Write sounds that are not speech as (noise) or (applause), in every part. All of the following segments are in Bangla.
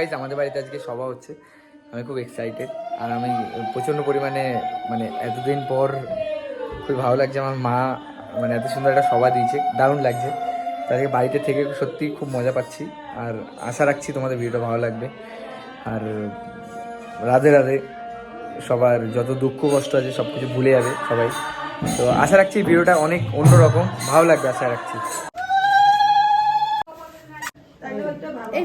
গাইজ আমাদের বাড়িতে আজকে সভা হচ্ছে। আমি খুব এক্সাইটেড আর আমি প্রচণ্ড পরিমাণে মানে এতদিন পর খুব ভালো লাগছে আমার মা মানে এত সুন্দর একটা সভা দিয়েছে। দারুণ লাগছে। তাদেরকে বাড়িতে থেকে সত্যি খুব মজা পাচ্ছি। আর আশা রাখছি তোমাদের ভিডিওটা ভালো লাগবে। আর রাধে রাধে। সবার যত দুঃখ কষ্ট আছে সব কিছু ভুলে যাবে সবাই। তো আশা রাখছি ভিডিওটা অনেক অন্যরকম। ভালো লাগবে আশা রাখছি এই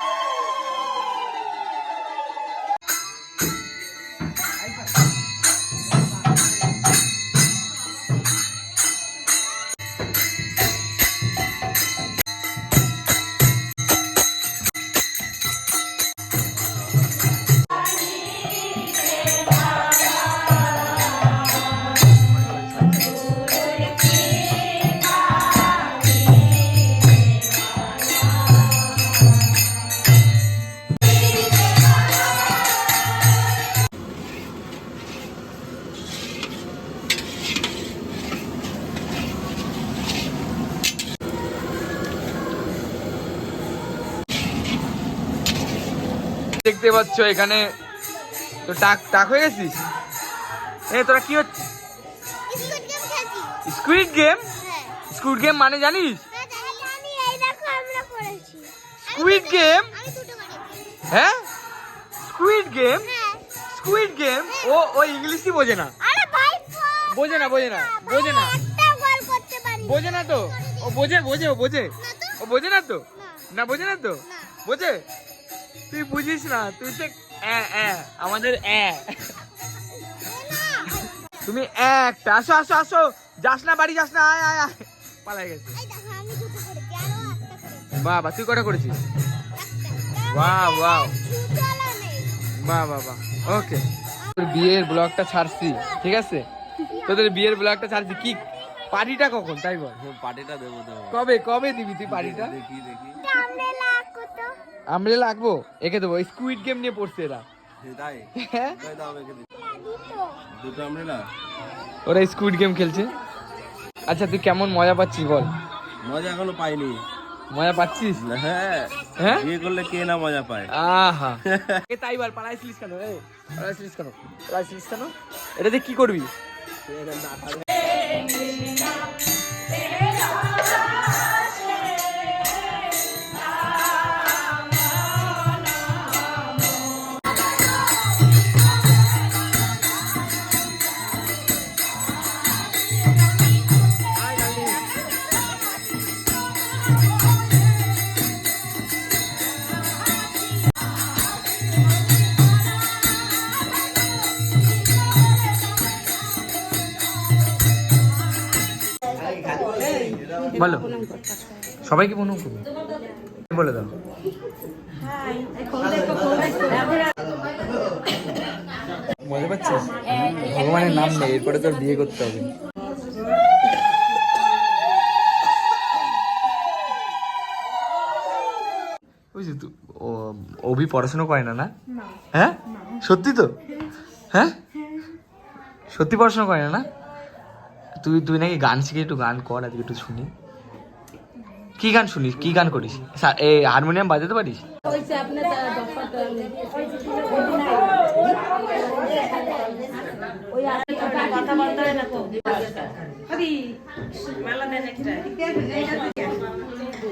দেখতে পাচ্ছ এখানে। তো টাক টাক হয়ে গেছিস? এ তোরা কি হচ্ছে? স্কুইড গেম স্কুইড গেম মানে জানিস? স্কুইড গেম হ্যাঁ? স্কুইড গেম স্কুইড গেম ও ও ইংলিশই বোঝে না। বোঝে না বোঝে না বোঝে না। বোঝে না তো? ও বোঝে বোঝে ও বোঝে। না তো? ও বোঝে না তো? না। বোঝে না তো? বোঝে? তুই বুঝিস না তুই তো এ এ আমাদের তুমি একটা আসো আসো আসো যাস না বাড়ি যাস না আয় আয় আয়। পালাই গেছে। বাবা তুই কটা করেছিস? বাহ বাহ বাহ বাহ ওকে। তোর বিয়ের ব্লগটা ছাড়ছি ঠিক আছে? তোদের বিয়ের ব্লগটা ছাড়ছি। কি পার্টিটা কখন? তাই বল। পার্টিটা দেবো দেবো। কবে কবে দিবি তুই পার্টিটা? দেখি দেখি। আমরা লাগ কত লাগবো? একে দেবো। স্কুইড গেম নিয়ে পড়ছে এরা। তাই হ্যাঁ? তাই দাও আমাকে দিন। লাগি তো। দুটো আমরেলা ওরা স্কুইড গেম খেলছে। আচ্ছা তুই কেমন মজা পাচ্ছিস বল? মজা এখনও পাইনি। মজা পাচ্ছিস? হ্যাঁ। হ্যাঁ? বিয়ে করলে কে না মজা পায়? আহা। (laughs) এ তাই বল পালাইছিলিস কেন? রে পালাইছিলিস কেন? পালাইছিলিস কেন? এটা দিয়ে কি করবি? বলো। সবাইকে প্রণাম করব বলে দাও। মজা পাচ্ছিস ভগবানের নাম নেই, এরপরে তোর বিয়ে করতে হবে। বুঝলি তো ও অভি পড়াশোনা করে না না? হ্যাঁ? সত্যি তো? হ্যাঁ? সত্যি পড়াশোনা করে না না? তুই তুই নাকি গান শিখে একটু গান কর আজকে একটু শুনি। কি গান শুনিস? কি গান করিস? সা- এ হারমোনিয়াম বাজাতে পারিস? ওই কথা বলতে হয় না তো চরিতামৃত তা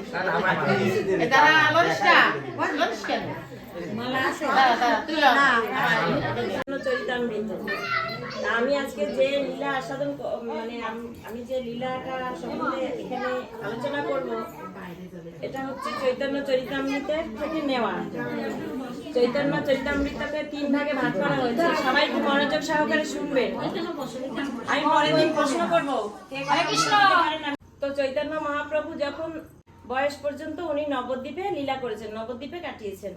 আমি আজকে যে লীলা আস্বাদন মানে আমি যে লীলাটা সম্বন্ধে এখানে আলোচনা করব, এটা হচ্ছে চৈতন্য চরিতামৃতের থেকে নেওয়া। চৈতন্য চরিতামৃতকে তিন ভাগে ভাগ করা হয়েছে। সবাই খুব মনোযোগ সহকারে শুনবে। আমি পরের দিন প্রশ্ন করব। তো চৈতন্য মহাপ্রভু যখন বয়স পর্যন্ত উনি নবদ্বীপে লীলা করেছেন নবদ্বীপে কাটিয়েছেন।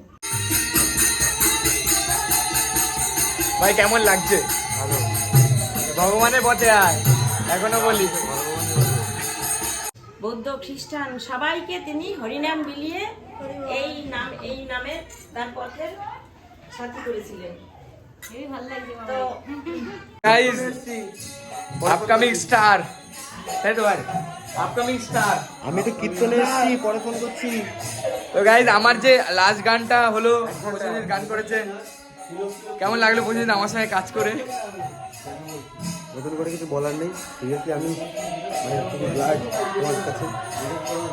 ভাই কেমন লাগছে? ভগবানের পথে আয় এখনও বলি। বৌদ্ধ খ্রিস্টান সবাইকে তিনি হরিনাম বিলিয়ে এই নাম এই নামে তার পথের সাথী করেছিলেন। তো আপকামিং স্টার তাই তো ভাই? আপকামিং স্টার আমি তো কীর্তনে এসেছি পরে ফোন করছি। তো গাইজ আমার যে লাস্ট গানটা হলো প্রসেনজিৎ গান করেছে কেমন লাগল প্রসেনজিৎ আমার সঙ্গে কাজ করে? নতুন করে কিছু বলার নেই। সিরিয়াসলি আমি মানে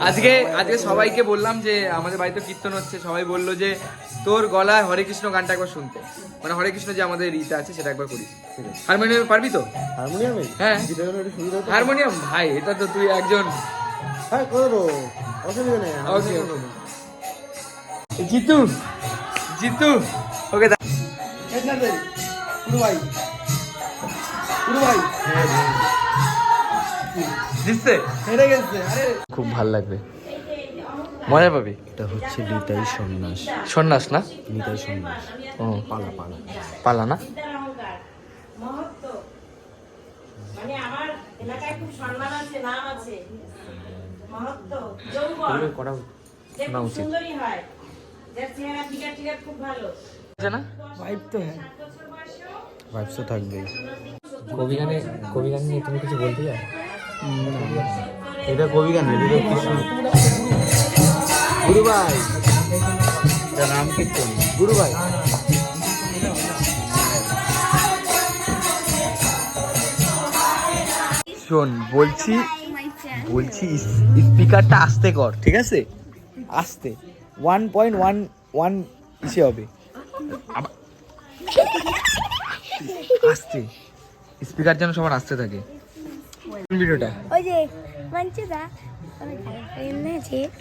আজকে আজকে সবাইকে বললাম যে আমাদের বাড়িতে কীর্তন হচ্ছে। সবাই বলল যে তোর গলায় হরে কৃষ্ণ গানটা একবার শুনতে। মানে হরে কৃষ্ণ যে আমাদের ইতে আছে সেটা একবার করিস। হারমোনিয়াম পারবি তো? হারমোনিয়ামে হ্যাঁ। হারমোনিয়াম? ভাই এটা তো তুই একজন হ্যাঁ করব অসুবিধা নেই Okay. জিতু। জিতু। ওকে পুরো ভাই। ভাই জিতছে? হেরে গেছে আরে। খুব ভালো লাগবে। মজা পাবি? এটা হচ্ছে নিতাই সন্ন্যাস। সন্ন্যাস না? নিতাই সন্ন্যাস। ও। পালা পালা। পালা না? মানে করা উচিত। হয়। না? ভাইব তো হ্যাঁ। ভাইব তো থাকবেই। কবি গানে কবি গান নিয়ে তুমি কিছু বলতে চাও? এটা কবি গান এটা কৃষ্ণ। গুরু ভাই এটা নাম কীর্তন। গুরু ভাই শোন বলছি বলছি স্পিকারটা আস্তে কর ঠিক আছে? আস্তে। ওয়ান পয়েন্ট ওয়ান ওয়ান ইসে হবে। আস্তে। স্পিকার যেন সবার আসতে থাকে। ভিডিওটা? ওই যে মঞ্চুদা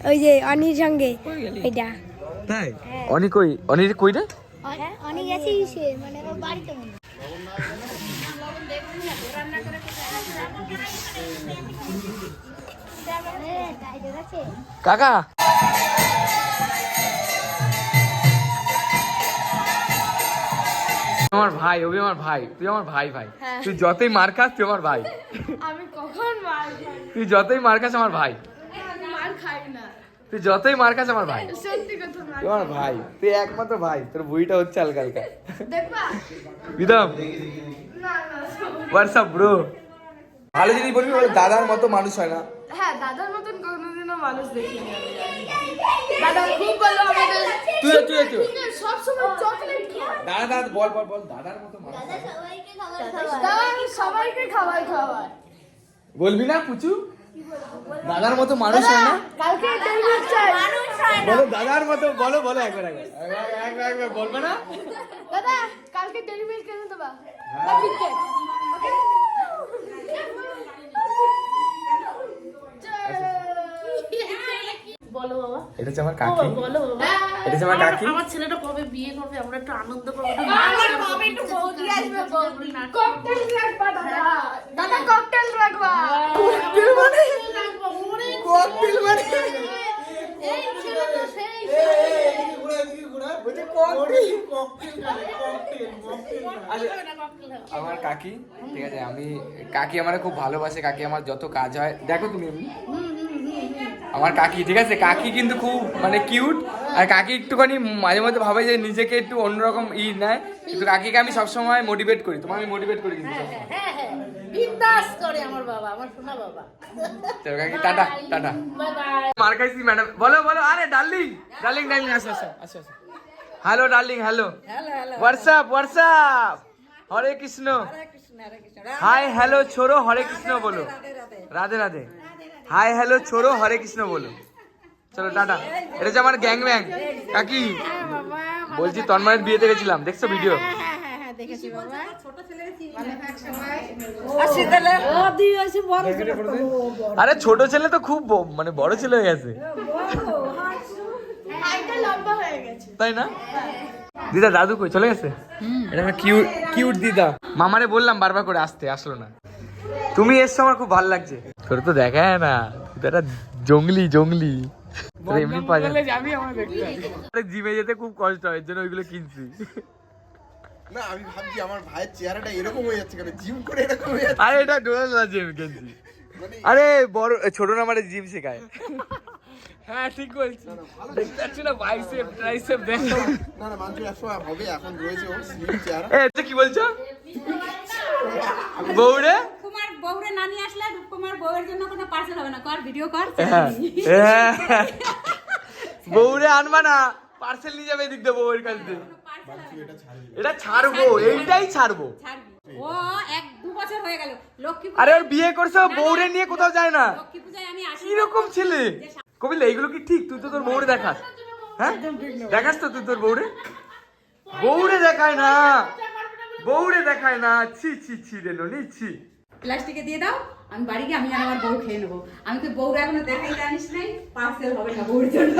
ওই যে অনির সঙ্গে। এটা তাই? অনি কই? অনির কই রে? অনেক গেছে সে মানে ওর বাড়িতে মনে কাকা! আমার ভাই ওবি আমার ভাই তুই আমার ভাই ভাই। তুই যতই মার খাস তুই আমার ভাই। আমি কখন মার তুই যতই মার খাস আমার ভাই। মার খাই না। তুই যতই মার খাস আমার ভাই। সত্যি কথা মার আমার ভাই। তুই একমাত্র ভাই তোর বইটা হচ্ছে হালকা হালকা। দেখবা? বিদম। না না হোয়াটসঅ্যাপ ব্রো ভালো জিনিস বলবি বলে দাদার মতো মানুষ হয় না। হ্যাঁ দাদার মতন কোনোদিনও মানুষ দেখিনি দাদা খুব ভালো আমাদের তুই তুই তুই। সব সময় চকলেট দাদা দাদা বল বল বল দাদার মতো মানুষ দাদা সবাইকে খাবার খাওয়ায়। বলবি না পুচু? দাদার মতো মানুষ হয় না? কালকে ডেলিভারি চাই। বলো দাদার মতো বলো বলো একবার একবার। একবার একবার বলবে না? দাদা কালকে ডেলিভারি কেন দেবা? না বিকেট ওকে বলো বাবা। এটা হচ্ছে আমার কাকি? বলো বাবা। এটা হচ্ছে আমার কাকি? আমার ছেলেটা কবে বিয়ে করবে? আমরা একটু আনন্দ করব আমার বাবা একটু বৌদি আসবে ককটেল রাখবা দাদা। দাদা ককটেল রাখবা ককটেল মানে? ককটেল মানে? এই ছেলেটা সেই আমার কাকি ঠিক আছে আমি কাকি আমার খুব ভালোবাসে কাকি আমার যত কাজ হয়। দেখো তুমি এমনি আমার কাকি ঠিক আছে? কাকি কিন্তু খুব মানে কিউট আর কাকি একটুখানি মাঝে মধ্যে ভাবে যে নিজেকে একটু অন্যরকম ই নেয়। কিন্তু কাকিকে আমি সবসময় মোটিভেট করি তোমার আমি মোটিভেট করি কিন্তু। হ্যাঁ হ্যাঁ কাকি টাটা টাটা। মার খাইছি ম্যাডাম বলো বলো আরে ডার্লিং ডার্লিং ডার্লিং আসো আসো আসো আসো। Hello darling hello WhatsApp WhatsApp Hare Krishna hi hello ছোড়ো Hare Krishna বলো রাধে রাধে হাই হ্যালো ছোড়ো হরে কৃষ্ণ বলো। চলো টাটা। এটা হচ্ছে আমার গ্যাং ব্যাং কাকি বলছি তন্ময়ের বিয়েতে গেছিলাম। দেখছ ভিডিও আরে ছোট ছেলে তো খুব ব- মানে বড় ছেলে হয়ে গেছে। হয়ে গেছে তাই না? দিদা দাদু কই? চলে গেছে? এটা আমার কিউট কিউট দিদা। মামারে বললাম বারবার করে আসতে আসলো না। তুমি এসছো আমার খুব ভালো লাগছে। তোর তো দেখায় না। তুই একটা জঙ্গলি জঙ্গলি। এমনি জিমে যেতে খুব কষ্ট হয় এর জন্য ওইগুলো কিনছি। না আমি ভাবছি আমার ভাইয়ের চেহারাটা এরকম হয়ে যাচ্ছে কেন? জিম করে এরকম হয়ে যাচ্ছে। আরে এটা ডোনাল্ড না জিম গেঞ্জি মানে আরে বড় ছোট নাম্বারে জিম শেখায়। হ্যাঁ ঠিক বলছি দেখতে পাচ্ছি না বাইসেপ ট্রাইসেপ দেখ। না না হবে এখন রয়েছে ওর স্লিম চেহারা। এ কি বলছো? বউরে? বউরে না নিয়ে আসলে রূপকুমার বউয়ের জন্য কোনো পার্সেল হবে না। কর ভিডিও কর হ্যাঁ হ্যাঁ। বউরে আনবা না পার্সেল নিয়ে যাবে এদিক দিয়ে বউয়ের কাছ দিয়ে। এটা ছাড়বো। এইটাই ছাড়বো। ও এক দু বছর হয়ে গেল। লক্ষ্মী আরে ওর বিয়ে করছে বউরে নিয়ে কোথাও যায় না। লক্ষ্মী পূজায় আমি আসি কীরকম ছেলে? কবিল এইগুলো কি ঠিক? তুই তো তোর বউরে দেখাস। হ্যাঁ? দেখাস তো তুই তোর বউরে? বউরে দেখায় না। বউরে দেখায় না। ছি ছি ছি রে ননি ছি। প্লাস্টিকে দিয়ে দাও, আমি বাড়ি গিয়ে আমি আর আমার বউ খেয়ে নেব। আমি তো বউরা এখনও দেখাই জানিস নাই পার্সেল হবে না বউর জন্য।